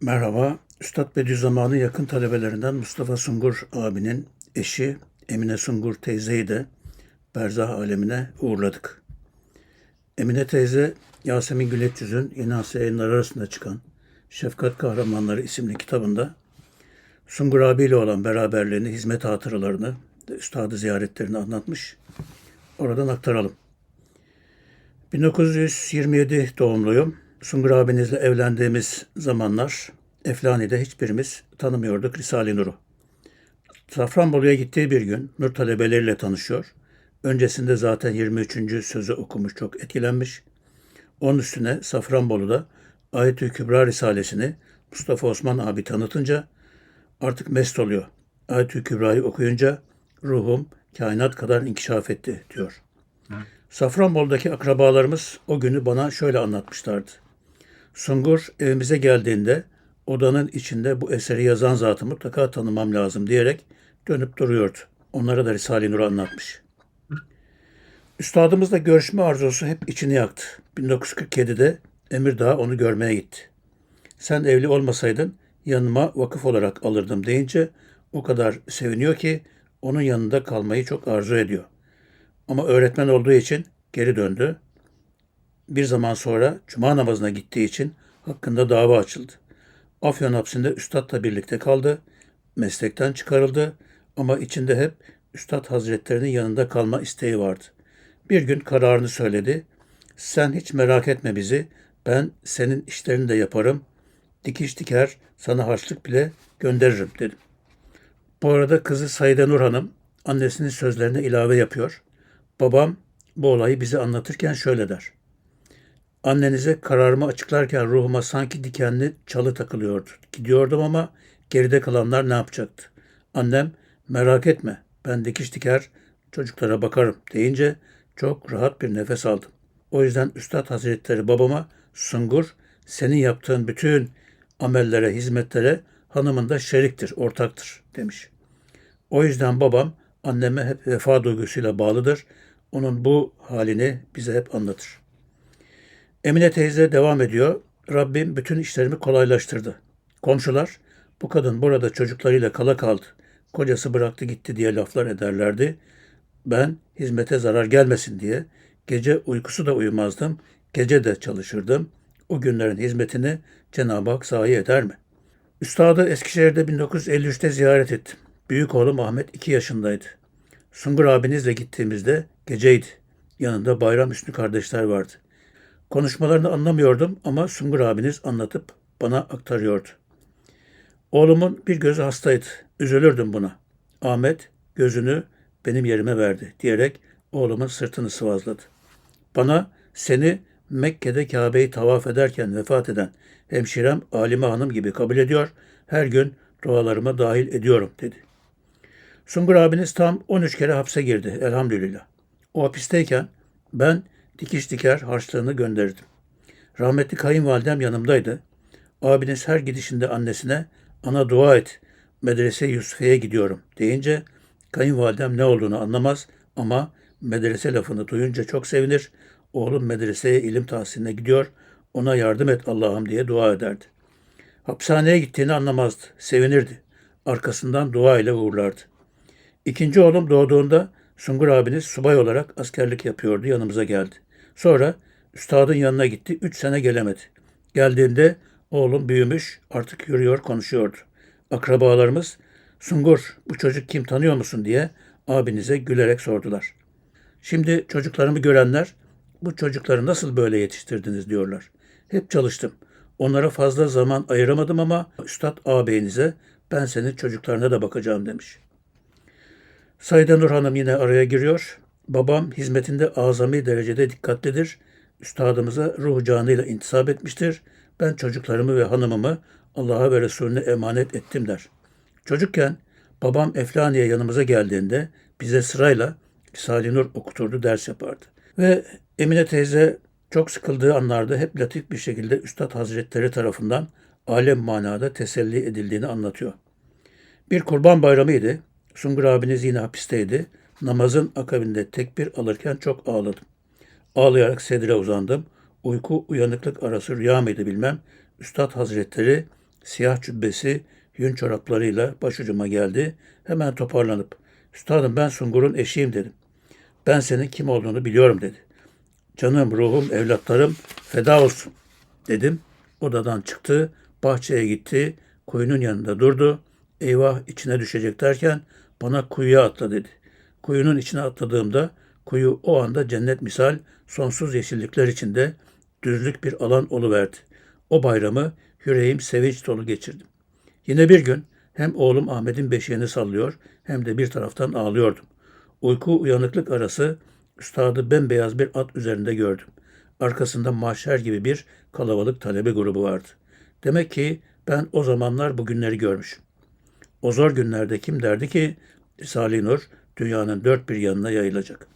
Merhaba, Üstad Bediüzzaman'ın yakın talebelerinden Mustafa Sungur abinin eşi Emine Sungur teyzeyi de berzah alemine uğurladık. Emine teyze, Yasemin Güleçyüz'ün Yeni Asya yayınları arasında çıkan Şefkat Kahramanları isimli kitabında Sungur abiyle olan beraberliğini, hizmet hatıralarını, üstadı ziyaretlerini anlatmış. Oradan aktaralım. 1927 doğumluyum. Sungur abinizle evlendiğimiz zamanlar Eflani'de hiçbirimiz tanımıyorduk Risale-i Nur'u. Safranbolu'ya gittiği bir gün Nur talebeleriyle tanışıyor. Öncesinde zaten 23. sözü okumuş, çok etkilenmiş. Onun üstüne Safranbolu'da Ayet-i Kübra Risalesini Mustafa Osman abi tanıtınca artık mest oluyor. Ayet-i Kübra'yı okuyunca ruhum kainat kadar inkişaf etti diyor. Safranbolu'daki akrabalarımız o günü bana şöyle anlatmışlardı. Sungur evimize geldiğinde odanın içinde bu eseri yazan zatı mutlaka tanımam lazım diyerek dönüp duruyordu. Onlara da Risale-i Nur'u anlatmış. Üstadımızla görüşme arzusu hep içini yaktı. 1947'de Emirdağ onu görmeye gitti. Sen evli olmasaydın yanıma vakıf olarak alırdım deyince o kadar seviniyor ki onun yanında kalmayı çok arzu ediyor. Ama öğretmen olduğu için geri döndü. Bir zaman sonra cuma namazına gittiği için hakkında dava açıldı. Afyon hapsinde üstadla birlikte kaldı. Meslekten çıkarıldı ama içinde hep üstad hazretlerinin yanında kalma isteği vardı. Bir gün kararını söyledi. Sen hiç merak etme bizi. Ben senin işlerini de yaparım. Dikiş diker, sana harçlık bile gönderirim dedim. Bu arada kızı Saide Nur Hanım annesinin sözlerine ilave yapıyor. Babam bu olayı bize anlatırken şöyle der. Annenize kararımı açıklarken ruhuma sanki dikenli çalı takılıyordu. Gidiyordum ama geride kalanlar ne yapacaktı? Annem merak etme ben dikiş diker çocuklara bakarım deyince çok rahat bir nefes aldım. O yüzden Üstad Hazretleri babama Sungur senin yaptığın bütün amellere, hizmetlere hanımın da şeriktir, ortaktır demiş. O yüzden babam anneme hep vefa duygusuyla bağlıdır. Onun bu halini bize hep anlatır. Emine teyze devam ediyor. Rabbim bütün işlerimi kolaylaştırdı. Komşular bu kadın burada çocuklarıyla kala kaldı. Kocası bıraktı gitti diye laflar ederlerdi. Ben hizmete zarar gelmesin diye gece uykusu da uyumazdım. Gece de çalışırdım. O günlerin hizmetini Cenab-ı Hak sahi eder mi? Üstadı Eskişehir'de 1953'te ziyaret ettim. Büyük oğlum Ahmet 2 yaşındaydı. Sungur abinizle gittiğimizde geceydi. Yanında Bayram Üstü kardeşler vardı. Konuşmalarını anlamıyordum ama Sungur abiniz anlatıp bana aktarıyordu. Oğlumun bir gözü hastaydı. Üzülürdüm buna. Ahmet gözünü benim yerime verdi diyerek oğlumun sırtını sıvazladı. Bana seni Mekke'de Kabe'yi tavaf ederken vefat eden hemşirem Alime Hanım gibi kabul ediyor, her gün dualarıma dahil ediyorum dedi. Sungur abiniz tam 13 kere hapse girdi elhamdülillah. O hapisteyken ben dikiş diker harçlığını gönderdim. Rahmetli kayınvalidem yanımdaydı. Abiniz her gidişinde annesine ana dua et medrese Yusuf'e gidiyorum deyince kayınvalidem ne olduğunu anlamaz ama medrese lafını duyunca çok sevinir. Oğlum medreseye ilim tahsiline gidiyor ona yardım et Allah'ım diye dua ederdi. Hapishaneye gittiğini anlamazdı. Sevinirdi. Arkasından dua ile uğurlardı. İkinci oğlum doğduğunda Sungur abiniz subay olarak askerlik yapıyordu. Yanımıza geldi. Sonra üstadın yanına gitti. Üç sene gelemedi. Geldiğinde oğlum büyümüş, artık yürüyor, konuşuyordu. Akrabalarımız Sungur bu çocuk kim tanıyor musun diye abinize gülerek sordular. Şimdi çocuklarımı görenler bu çocukları nasıl böyle yetiştirdiniz diyorlar. Hep çalıştım. Onlara fazla zaman ayıramadım ama Üstad ağabeyinize ben senin çocuklarına da bakacağım demiş. Sayda Nur Hanım yine araya giriyor. Babam hizmetinde azami derecede dikkatlidir. Üstadımıza ruh canıyla intisap etmiştir. Ben çocuklarımı ve hanımımı Allah'a ve Resulüne emanet ettim der. Çocukken babam Eflaniye yanımıza geldiğinde bize sırayla Risale-i Nur okuturdu, ders yapardı. Ve Emine teyze çok sıkıldığı anlarda hep latif bir şekilde Üstad Hazretleri tarafından alem manada teselli edildiğini anlatıyor. Bir kurban bayramıydı. Sungur abiniz yine hapisteydi. Namazın akabinde tekbir alırken çok ağladım. Ağlayarak sedire uzandım. Uyku uyanıklık arası rüya mıydı bilmem. Üstad Hazretleri siyah cübbesi, yün çoraplarıyla başucuma geldi. Hemen toparlanıp, Üstadım ben Sungur'un eşiyim dedim. Ben senin kim olduğunu biliyorum dedi. Canım, ruhum, evlatlarım feda olsun dedim. Odadan çıktı, bahçeye gitti, kuyunun yanında durdu. Eyvah içine düşecek derken bana kuyuya atla dedi. Kuyunun içine atladığımda kuyu o anda cennet misal sonsuz yeşillikler içinde düzlük bir alan oluverdi. O bayramı yüreğim sevinç dolu geçirdim. Yine bir gün hem oğlum Ahmet'in beşiğini sallıyor hem de bir taraftan ağlıyordum. Uyku uyanıklık arası üstadı bembeyaz bir at üzerinde gördüm. Arkasında mahşer gibi bir kalabalık talebe grubu vardı. Demek ki ben o zamanlar bu günleri görmüşüm. O zor günlerde kim derdi ki Risale-i Nur dünyanın dört bir yanına yayılacak.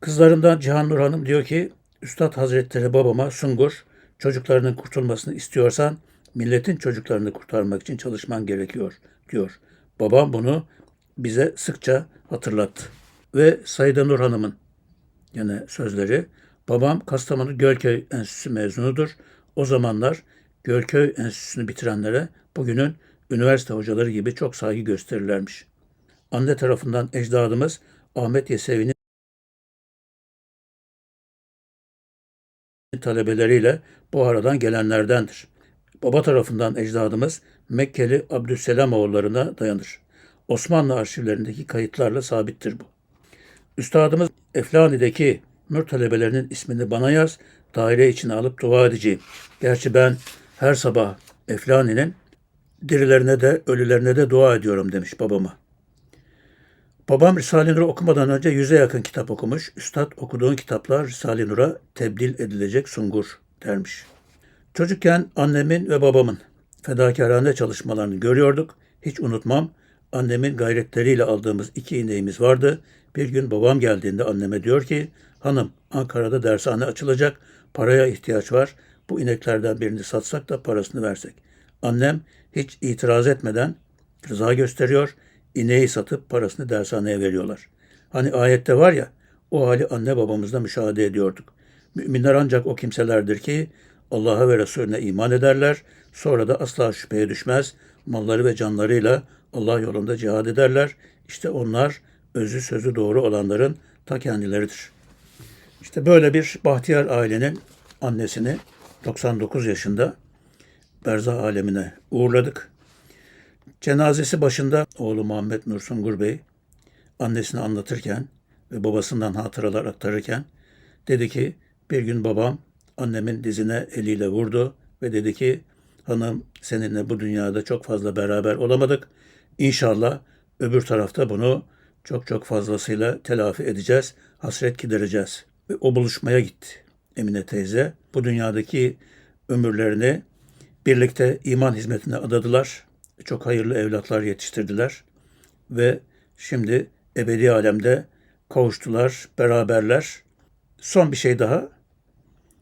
Kızlarından Cihan Nur Hanım diyor ki Üstad Hazretleri babama Sungur çocuklarının kurtulmasını istiyorsan milletin çocuklarını kurtarmak için çalışman gerekiyor diyor. Babam bunu bize sıkça hatırlattı. Ve Sayıda Nur Hanım'ın yine sözleri babam Kastamonu Gölköy Enstitüsü mezunudur. O zamanlar Gölköy Enstitüsü'nü bitirenlere bugünün üniversite hocaları gibi çok saygı gösterirlermiş. Anne tarafından ecdadımız Ahmet Yesevi'nin talebeleriyle bu aradan gelenlerdendir. Baba tarafından ecdadımız Mekkeli Abdüsselam oğullarına dayanır. Osmanlı arşivlerindeki kayıtlarla sabittir bu. Üstadımız Eflani'deki Nur talebelerinin ismini bana yaz, daire içine alıp dua edeceğim. Gerçi ben her sabah Eflani'nin dirilerine de ölülerine de dua ediyorum demiş babama. Babam Risale-i Nur'u okumadan önce yüze yakın kitap okumuş. Üstad okuduğun kitaplar Risale-i Nur'a tebdil edilecek sungur dermiş. Çocukken annemin ve babamın fedakarane çalışmalarını görüyorduk. Hiç unutmam annemin gayretleriyle aldığımız iki ineğimiz vardı. Bir gün babam geldiğinde anneme diyor ki hanım Ankara'da dershane açılacak paraya ihtiyaç var. Bu ineklerden birini satsak da parasını versek. Annem hiç itiraz etmeden rıza gösteriyor. İneği satıp parasını dershaneye veriyorlar. Hani ayette var ya o hali anne babamızda müşahede ediyorduk. Müminler ancak o kimselerdir ki Allah'a ve Resulüne iman ederler. Sonra da asla şüpheye düşmez. Malları ve canlarıyla Allah yolunda cihad ederler. İşte onlar özü sözü doğru olanların ta kendileridir. İşte böyle bir bahtiyar ailenin annesini 99 yaşında berzah alemine uğurladık. Cenazesi başında oğlu Muhammed Nur Sungur Bey annesini anlatırken ve babasından hatıralar aktarırken dedi ki bir gün babam annemin dizine eliyle vurdu ve dedi ki hanım seninle bu dünyada çok fazla beraber olamadık. İnşallah öbür tarafta bunu çok çok fazlasıyla telafi edeceğiz, hasret gidereceğiz. Ve o buluşmaya gitti Emine teyze. Bu dünyadaki ömürlerini birlikte iman hizmetine adadılar. Çok hayırlı evlatlar yetiştirdiler. Ve şimdi ebedi alemde kavuştular, beraberler. Son bir şey daha.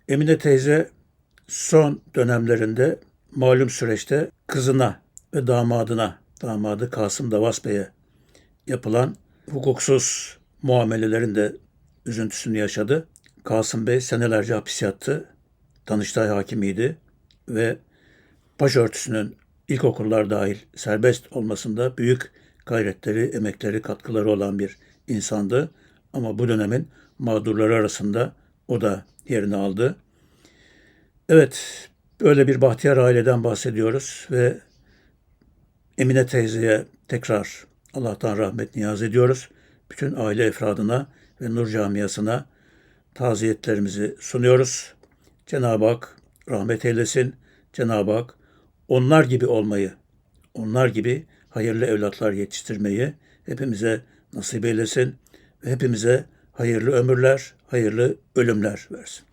Emine teyze son dönemlerinde malum süreçte kızına ve damadına, damadı Kasım Davas Bey'e yapılan hukuksuz muamelelerin de üzüntüsünü yaşadı. Kasım Bey senelerce hapis yattı. Danıştay hakimiydi ve başörtüsünün ilkokullar dahil serbest olmasında büyük gayretleri, emekleri, katkıları olan bir insandı. Ama bu dönemin mağdurları arasında o da yerini aldı. Evet, böyle bir bahtiyar aileden bahsediyoruz ve Emine teyzeye tekrar Allah'tan rahmet niyaz ediyoruz. Bütün aile efradına ve Nur Camiası'na taziyetlerimizi sunuyoruz. Cenab-ı Hak rahmet eylesin. Cenab-ı Hak onlar gibi olmayı, onlar gibi hayırlı evlatlar yetiştirmeyi hepimize nasip eylesin ve hepimize hayırlı ömürler, hayırlı ölümler versin.